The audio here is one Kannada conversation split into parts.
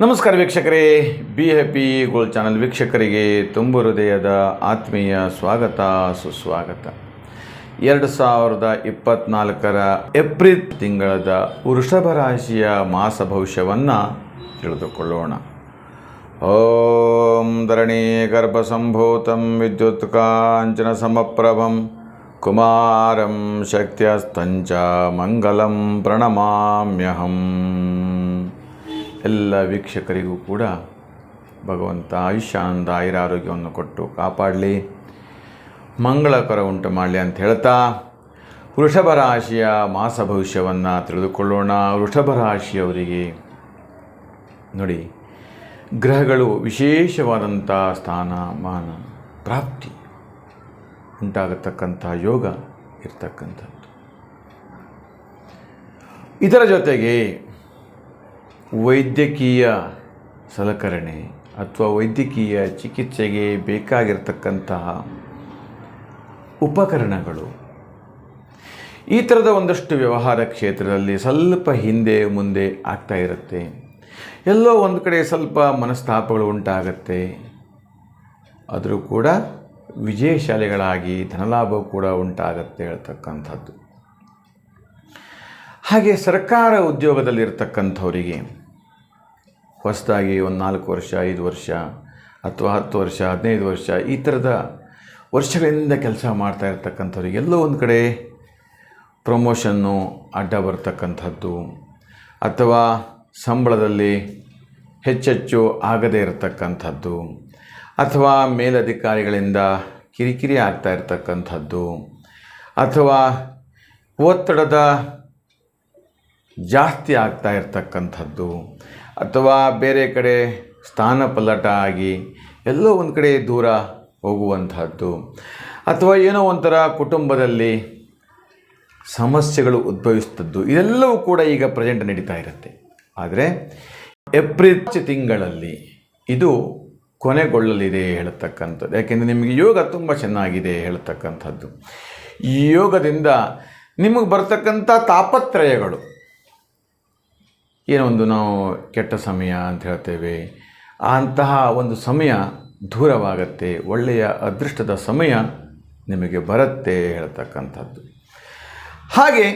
ನಮಸ್ಕಾರ ವೀಕ್ಷಕರೇ. ಬಿ ಹ್ಯಾಪಿ ಗೋಲ್ಡ್ ಚಾನಲ್ ವೀಕ್ಷಕರಿಗೆ ತುಂಬ ಹೃದಯದ ಆತ್ಮೀಯ ಸ್ವಾಗತ, ಸುಸ್ವಾಗತ. ಎರಡು ಸಾವಿರದ ಇಪ್ಪತ್ನಾಲ್ಕರ ಏಪ್ರಿಲ್ ತಿಂಗಳದ ವೃಷಭ ರಾಶಿಯ ಮಾಸ ಭವಿಷ್ಯವನ್ನು ತಿಳಿದುಕೊಳ್ಳೋಣ. ಓಂ ಧರಣಿ ಗರ್ಭಸಂಭೂತಂ ವಿದ್ಯುತ್ ಕಾಂಚನ ಸಮಪ್ರಭಂ ಕುಮಾರಂ ಶಕ್ತಿಯಸ್ತಂಚ ಮಂಗಲಂ ಪ್ರಣಮಾಮ್ಯಹಂ. ಎಲ್ಲ ವೀಕ್ಷಕರಿಗೂ ಕೂಡ ಭಗವಂತ ಆಯುಷ್ಯಾನಂದ ಆಯುರಾರೋಗ್ಯವನ್ನು ಕೊಟ್ಟು ಕಾಪಾಡಲಿ. ಮಂಗಳಕರ ಉಂಟು ಮಾಡಲಿ ಅಂತ ಹೇಳ್ತಾ, ವೃಷಭ ರಾಶಿಯ ಮಾಸ ಭವಿಷ್ಯವನ್ನು ತಿಳಿದುಕೊಳ್ಳೋಣ. ವೃಷಭ ರಾಶಿಯವರಿಗೆ ನೋಡಿ, ಗ್ರಹಗಳು ವಿಶೇಷವಾದಂಥ ಸ್ಥಾನ, ಮಾನ, ಪ್ರಾಪ್ತಿ ಉಂಟಾಗತಕ್ಕಂಥ ಯೋಗ ಇರ್ತಕ್ಕಂಥದ್ದು. ಇದರ ಜೊತೆಗೆ ವೈದ್ಯಕೀಯ ಸಲಕರಣೆ ಅಥವಾ ವೈದ್ಯಕೀಯ ಚಿಕಿತ್ಸೆಗೆ ಬೇಕಾಗಿರತಕ್ಕಂತಹ ಉಪಕರಣಗಳು. ಈ ಥರದ ಒಂದಷ್ಟು ವ್ಯವಹಾರ ಕ್ಷೇತ್ರದಲ್ಲಿ ಸ್ವಲ್ಪ ಹಿಂದೆ ಮುಂದೆ ಆಗ್ತಾ ಇರುತ್ತೆ. ಎಲ್ಲೋ ಒಂದು ಕಡೆ ಸ್ವಲ್ಪ ಮನಸ್ತಾಪಗಳು ಉಂಟಾಗತ್ತೆ. ಆದರೂ ಕೂಡ ವಿಜಯಶಾಲಿಗಳಾಗಿ ಧನಲಾಭ ಕೂಡ ಉಂಟಾಗತ್ತೆ ಹೇಳ್ತಕ್ಕಂಥದ್ದು. ಹಾಗೆ ಸರ್ಕಾರ ಉದ್ಯೋಗದಲ್ಲಿರ್ತಕ್ಕಂಥವರಿಗೆ ಹೊಸದಾಗಿ ಒಂದು ನಾಲ್ಕು ವರ್ಷ, ಐದು ವರ್ಷ ಅಥವಾ ಹತ್ತು ವರ್ಷ, ಹದಿನೈದು ವರ್ಷ, ಈ ಥರದ ವರ್ಷಗಳಿಂದ ಕೆಲಸ ಮಾಡ್ತಾ ಇರ್ತಕ್ಕಂಥವ್ರಿಗೆ ಎಲ್ಲೋ ಒಂದು ಕಡೆ ಪ್ರಮೋಷನ್ನು ಅಡ್ಡ ಬರ್ತಕ್ಕಂಥದ್ದು ಅಥವಾ ಸಂಬಳದಲ್ಲಿ ಹೆಚ್ಚೆಚ್ಚು ಆಗದೇ ಇರತಕ್ಕಂಥದ್ದು ಅಥವಾ ಮೇಲಧಿಕಾರಿಗಳಿಂದ ಕಿರಿಕಿರಿ ಆಗ್ತಾ ಇರತಕ್ಕಂಥದ್ದು ಅಥವಾ ಒತ್ತಡದ ಜಾಸ್ತಿ ಆಗ್ತಾ ಇರ್ತಕ್ಕಂಥದ್ದು, ಅಥವಾ ಬೇರೆ ಕಡೆ ಸ್ಥಾನ ಪಲ್ಲಟ ಆಗಿ ಎಲ್ಲೋ ಒಂದು ಕಡೆ ದೂರ ಹೋಗುವಂಥದ್ದು, ಅಥವಾ ಏನೋ ಒಂಥರ ಕುಟುಂಬದಲ್ಲಿ ಸಮಸ್ಯೆಗಳು ಉದ್ಭವಿಸ್ತದ್ದು ಇದೆಲ್ಲವೂ ಕೂಡ ಈಗ ಪ್ರೆಸೆಂಟ್ ನಡೀತಾ ಇರುತ್ತೆ. ಆದರೆ ಏಪ್ರಿಲ್ ತಿಂಗಳಲ್ಲಿ ಇದು ಕೊನೆಗೊಳ್ಳಲಿದೆ ಹೇಳತಕ್ಕಂಥದ್ದು. ಯಾಕೆಂದರೆ ನಿಮಗೆ ಯೋಗ ತುಂಬ ಚೆನ್ನಾಗಿದೆ ಹೇಳತಕ್ಕಂಥದ್ದು. ಈ ಯೋಗದಿಂದ ನಿಮಗೆ ಬರ್ತಕ್ಕಂಥ ತಾಪತ್ರಯಗಳು ಏನೋ ಒಂದು ನಾವು ಕೆಟ್ಟ ಸಮಯ ಅಂತ ಹೇಳ್ತೇವೆ. ಅಂತಹ ಒಂದು ಸಮಯ ದೂರವಾಗತ್ತೆ, ಒಳ್ಳೆಯ ಅದೃಷ್ಟದ ಸಮಯ ನಿಮಗೆ ಬರುತ್ತೆ ಹೇಳ್ತಕ್ಕಂಥದ್ದು. ಹಾಗೆ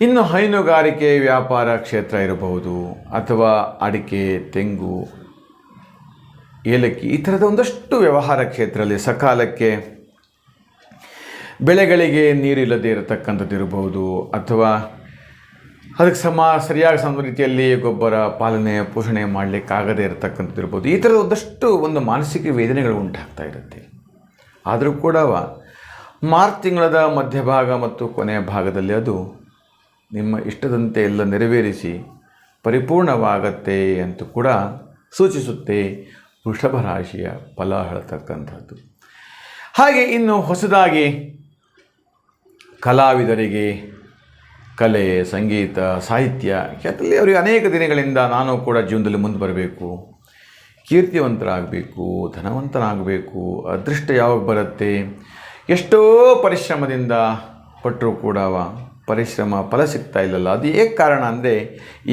ಇನ್ನು ಹೈನುಗಾರಿಕೆ ವ್ಯಾಪಾರ ಕ್ಷೇತ್ರ ಇರಬಹುದು, ಅಥವಾ ಅಡಿಕೆ, ತೆಂಗು, ಏಲಕ್ಕಿ ಈ ಥರದ ಒಂದಷ್ಟು ವ್ಯವಹಾರ ಕ್ಷೇತ್ರದಲ್ಲಿ ಸಕಾಲಕ್ಕೆ ಬೆಳೆಗಳಿಗೆ ನೀರಿಲ್ಲದೆ ಇರತಕ್ಕಂಥದ್ದು ಇರಬಹುದು, ಅಥವಾ ಅದಕ್ಕೆ ಸಮ ಸರಿಯಾದ ಸಮ, ರೀತಿಯಲ್ಲಿ ಗೊಬ್ಬರ ಪಾಲನೆ, ಪೋಷಣೆ ಮಾಡಲಿಕ್ಕಾಗದೇ ಇರತಕ್ಕಂಥದ್ದು ಇರ್ಬೋದು. ಈ ಥರದ ಒಂದಷ್ಟು ಒಂದು ಮಾನಸಿಕ ವೇದನೆಗಳು ಉಂಟಾಗ್ತಾ ಇರುತ್ತೆ. ಆದರೂ ಕೂಡ ಮಾರ್ಚ್ ತಿಂಗಳದ ಮಧ್ಯಭಾಗ ಮತ್ತು ಕೊನೆಯ ಭಾಗದಲ್ಲಿ ಅದು ನಿಮ್ಮ ಇಷ್ಟದಂತೆ ಎಲ್ಲ ನೆರವೇರಿಸಿ ಪರಿಪೂರ್ಣವಾಗತ್ತೆ ಅಂತ ಕೂಡ ಸೂಚಿಸುತ್ತೆ ವೃಷಭ ರಾಶಿಯ ಫಲ ಹೇಳ್ತಕ್ಕಂಥದ್ದು. ಹಾಗೆ ಇನ್ನು ಹೊಸದಾಗಿ ಕಲಾವಿದರಿಗೆ ಕಲೆ, ಸಂಗೀತ, ಸಾಹಿತ್ಯ ಅದರಲ್ಲಿ ಅವರಿಗೆ ಅನೇಕ ದಿನಗಳಿಂದ ನಾನು ಕೂಡ ಜೀವನದಲ್ಲಿ ಮುಂದೆ ಬರಬೇಕು. ಕೀರ್ತಿವಂತರಾಗಬೇಕು, ಧನವಂತನಾಗಬೇಕು, ಅದೃಷ್ಟ ಯಾವಾಗ ಬರುತ್ತೆ? ಎಷ್ಟೋ ಪರಿಶ್ರಮದಿಂದ ಪಟ್ಟರೂ ಕೂಡ ಪರಿಶ್ರಮ ಫಲ ಸಿಗ್ತಾ ಇಲ್ಲಲ್ಲ. ಅದು ಏಕೆ ಕಾರಣ ಅಂದರೆ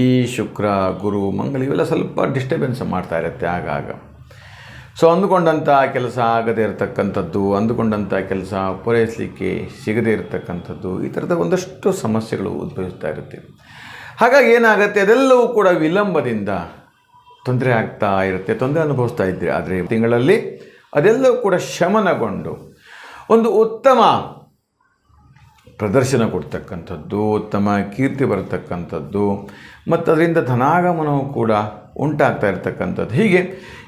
ಈ ಶುಕ್ರ, ಗುರು, ಮಂಗಳ ಇವೆಲ್ಲ ಸ್ವಲ್ಪ ಡಿಸ್ಟರ್ಬೆನ್ಸ್ ಮಾಡ್ತಾ ಇರುತ್ತೆ ಆಗಾಗ. ಸೊ ಅಂದುಕೊಂಡಂಥ ಕೆಲಸ ಆಗದೇ ಇರತಕ್ಕಂಥದ್ದು ಅಂದುಕೊಂಡಂಥ ಕೆಲಸ ಪೂರೈಸಲಿಕ್ಕೆ ಸಿಗದೇ ಇರತಕ್ಕಂಥದ್ದು, ಈ ಥರದ ಒಂದಷ್ಟು ಸಮಸ್ಯೆಗಳು ಉದ್ಭವಿಸ್ತಾ ಇರುತ್ತೆ. ಹಾಗಾಗಿ ಏನಾಗುತ್ತೆ, ಅದೆಲ್ಲವೂ ಕೂಡ ವಿಳಂಬದಿಂದ ತೊಂದರೆ ಆಗ್ತಾ ಇರುತ್ತೆ, ತೊಂದರೆ ಅನುಭವಿಸ್ತಾ ಇದ್ದರೆ ಆದರೆ ತಿಂಗಳಲ್ಲಿ ಅದೆಲ್ಲವೂ ಕೂಡ ಶಮನಗೊಂಡು ಒಂದು ಉತ್ತಮ ಪ್ರದರ್ಶನ ಕೊಡ್ತಕ್ಕಂಥದ್ದು, ಉತ್ತಮ ಕೀರ್ತಿ ಬರತಕ್ಕಂಥದ್ದು ಮತ್ತು ಅದರಿಂದ ಧನಾಗಮನವು ಕೂಡ ಉಂಟಾಗ್ತಾ ಇರ್ತಕ್ಕಂಥದ್ದು. ಹೀಗೆ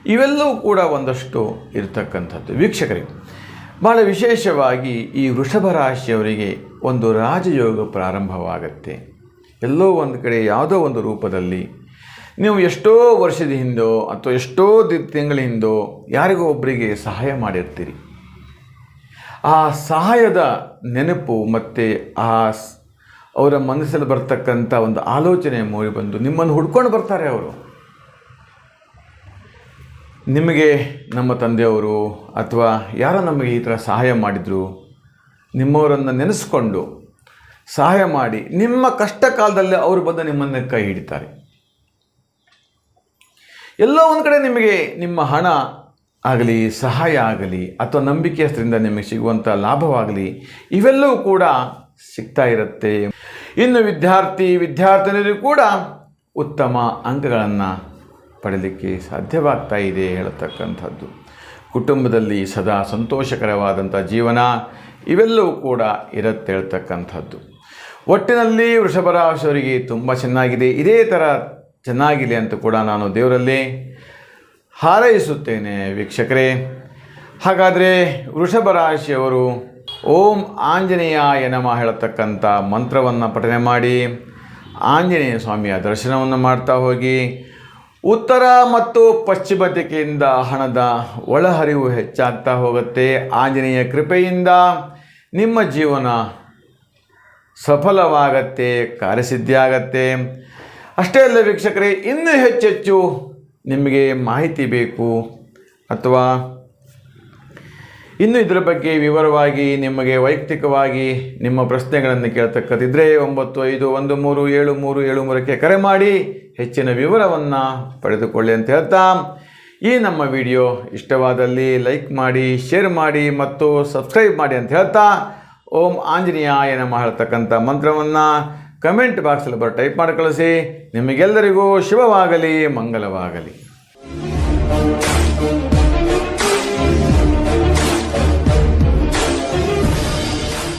ಇವೆಲ್ಲವೂ ಕೂಡ ಒಂದಷ್ಟು ಇರತಕ್ಕಂಥದ್ದು. ವೀಕ್ಷಕರಿಗೆ ಭಾಳ ವಿಶೇಷವಾಗಿ ಈ ವೃಷಭ ರಾಶಿಯವರಿಗೆ ಒಂದು ರಾಜಯೋಗ ಪ್ರಾರಂಭವಾಗತ್ತೆ. ಎಲ್ಲೋ ಒಂದು ಕಡೆ ಯಾವುದೋ ಒಂದು ರೂಪದಲ್ಲಿ ನೀವು ಎಷ್ಟೋ ವರ್ಷದ ಹಿಂದೋ ಅಥವಾ ಎಷ್ಟೋ ತಿಂಗಳ ಹಿಂದೋ ಯಾರಿಗೋ ಒಬ್ಬರಿಗೆ ಸಹಾಯ ಮಾಡಿರ್ತೀರಿ. ಆ ಸಹಾಯದ ನೆನಪು ಮತ್ತು ಆ ಅವರ ಮನಸ್ಸಲ್ಲಿ ಬರ್ತಕ್ಕಂಥ ಒಂದು ಆಲೋಚನೆ ಮೂಡಿ ಬಂದು ನಿಮ್ಮನ್ನು ಹುಡ್ಕೊಂಡು ಬರ್ತಾರೆ ಅವರು. ನಿಮಗೆ ನಮ್ಮ ತಂದೆಯವರು ಅಥವಾ ಯಾರೋ ನಮಗೆ ಈ ಥರ ಸಹಾಯ ಮಾಡಿದರು, ನಿಮ್ಮವರನ್ನು ನೆನೆಸ್ಕೊಂಡು ಸಹಾಯ ಮಾಡಿ, ನಿಮ್ಮ ಕಷ್ಟ ಕಾಲದಲ್ಲಿ ಅವರು ಬಂದು ನಿಮ್ಮನ್ನು ಕೈ ಹಿಡಿತಾರೆ. ಎಲ್ಲೋ ಒಂದು ಕಡೆ ನಿಮಗೆ ನಿಮ್ಮ ಹಣ ಆಗಲಿ, ಸಹಾಯ ಆಗಲಿ, ಅಥವಾ ನಂಬಿಕೆಯಷ್ಟರಿಂದ ನಿಮಗೆ ಸಿಗುವಂಥ ಲಾಭವಾಗಲಿ, ಇವೆಲ್ಲವೂ ಕೂಡ ಸಿಗ್ತಾ ಇರುತ್ತೆ. ಇನ್ನು ವಿದ್ಯಾರ್ಥಿ, ವಿದ್ಯಾರ್ಥಿನಿಯರು ಕೂಡ ಉತ್ತಮ ಅಂಕಗಳನ್ನು ಪಡೀಲಿಕ್ಕೆ ಸಾಧ್ಯವಾಗ್ತಾ ಇದೆ ಹೇಳತಕ್ಕಂಥದ್ದು. ಕುಟುಂಬದಲ್ಲಿ ಸದಾ ಸಂತೋಷಕರವಾದಂಥ ಜೀವನ ಇವೆಲ್ಲವೂ ಕೂಡ ಇರುತ್ತೆ ಹೇಳ್ತಕ್ಕಂಥದ್ದು. ಒಟ್ಟಿನಲ್ಲಿ ವೃಷಭರಾಶಿಯವರಿಗೆ ತುಂಬ ಚೆನ್ನಾಗಿದೆ. ಇದೇ ಥರ ಚೆನ್ನಾಗಿದೆ ಅಂತ ಕೂಡ ನಾನು ದೇವರಲ್ಲಿ ಹಾರೈಸುತ್ತೇನೆ ವೀಕ್ಷಕರೇ. ಹಾಗಾದರೆ ವೃಷಭ ರಾಶಿಯವರು ಓಂ ಆಂಜನೇಯ ಎನಮ ಹೇಳತಕ್ಕಂಥ ಮಂತ್ರವನ್ನು ಪಠನೆ ಮಾಡಿ ಆಂಜನೇಯ ಸ್ವಾಮಿಯ ದರ್ಶನವನ್ನು ಮಾಡ್ತಾ ಹೋಗಿ ಉತ್ತರ ಮತ್ತು ಪಶ್ಚಿಮ ದಿಕ್ಕಿನಿಂದ ಹಣದ ಒಳಹರಿವು ಹೆಚ್ಚಾಗ್ತಾ ಹೋಗುತ್ತೆ. ಆಂಜನೇಯ ಕೃಪೆಯಿಂದ ನಿಮ್ಮ ಜೀವನ ಸಫಲವಾಗತ್ತೆ, ಕಾರ್ಯಸಿದ್ಧಿಯಾಗತ್ತೆ. ಅಷ್ಟೇ ಅಲ್ಲ ವೀಕ್ಷಕರೇ, ಇನ್ನೂ ಹೆಚ್ಚೆಚ್ಚು ನಿಮಗೆ ಮಾಹಿತಿ ಬೇಕು. ಅಥವಾ ಇನ್ನು ಇದರ ಬಗ್ಗೆ ವಿವರವಾಗಿ ನಿಮಗೆ ವೈಯಕ್ತಿಕವಾಗಿ ನಿಮ್ಮ ಪ್ರಶ್ನೆಗಳನ್ನು ಕೇಳ್ತಕ್ಕದಿದ್ದರೆ ಒಂಬತ್ತು ಐದು ಒಂದು ಮೂರು ಏಳು ಮೂರು ಏಳು ಮೂರಕ್ಕೆ ಕರೆ ಮಾಡಿ. ಹೆಚ್ಚಿನ ವಿವರವನ್ನು ಪಡೆದುಕೊಳ್ಳಿ ಅಂತ ಹೇಳ್ತಾ, ಈ ನಮ್ಮ ವಿಡಿಯೋ ಇಷ್ಟವಾದಲ್ಲಿ ಲೈಕ್ ಮಾಡಿ, ಶೇರ್ ಮಾಡಿ ಮತ್ತು ಸಬ್ಸ್ಕ್ರೈಬ್ ಮಾಡಿ ಅಂತ ಹೇಳ್ತಾ, ಓಂ ಆಂಜನೇಯ ಏನ ಹೇಳ್ತಕ್ಕಂಥ ಮಂತ್ರವನ್ನು ಕಮೆಂಟ್ ಬಾಕ್ಸಲ್ಲಿ ಬರೋ ಟೈಪ್ ಮಾಡಿ ಕಳಿಸಿ. ನಿಮಗೆಲ್ಲರಿಗೂ ಶುಭವಾಗಲಿ, ಮಂಗಲವಾಗಲಿ.